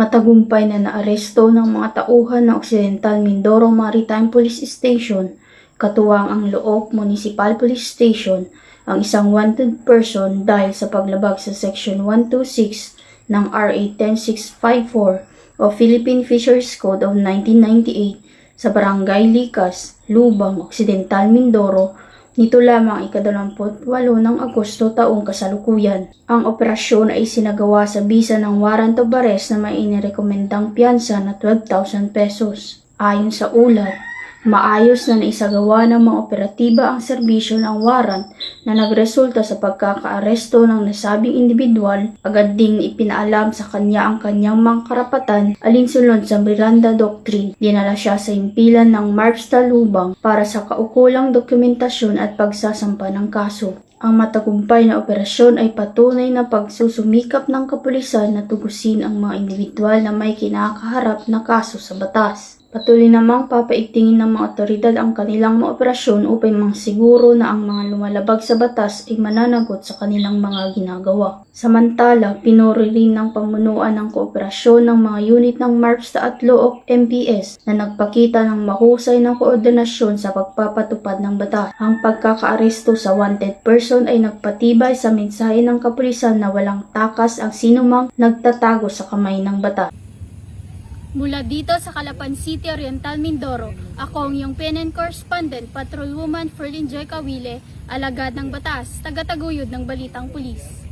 Matagumpay na naaresto ng mga tauhan ng Occidental Mindoro Maritime Police Station, katuwang ang Loob Municipal Police Station, ang isang wanted person dahil sa paglabag sa Section 126 ng RA 10654 o Philippine Fisheries Code of 1998 sa Barangay Likas, Lubang, Occidental Mindoro nito lamang ikadalamput walo ng Agosto taong kasalukuyan. Ang operasyon ay sinagawa sa bisa ng warrant of arrest na may inirekomendang piyansa na 12,000 pesos. Ayon sa ulat, maayos na naisagawa ng mga operatiba ang serbisyo ng warrant na nagresulta sa pagkakaaresto ng nasabing individual, agad ding ipinaalam sa kanya ang kanyang mga karapatan alinsunod sa Miranda Doctrine. Dinala siya sa impilan ng Marps Talubang para sa kaukulang dokumentasyon at pagsasampa ng kaso. Ang matagumpay na operasyon ay patunay na pagsusumikap ng kapulisan na tugusin ang mga individual na may kinakaharap na kaso sa batas. Patuloy namang papaigtingin ng mga otoridad ang kanilang mga operasyon upang mangsiguro na ang mga lumalabag sa batas ay mananagot sa kanilang mga ginagawa. Samantala, pinuri rin ng pamunuan ng kooperasyon ng mga unit ng MARPS at Look MPS na nagpakita ng mahusay ng koordinasyon sa pagpapatupad ng batas. Ang pagkakaaresto sa wanted person ay nagpatibay sa mensahe ng kapulisan na walang takas ang sinumang nagtatago sa kamay ng batas. Mula dito sa Calapan City, Oriental Mindoro, ako ang iyong PNN correspondent, patrolwoman Ferlin Joy Kawile, alagad ng batas, tagataguyod ng Balitang Pulis.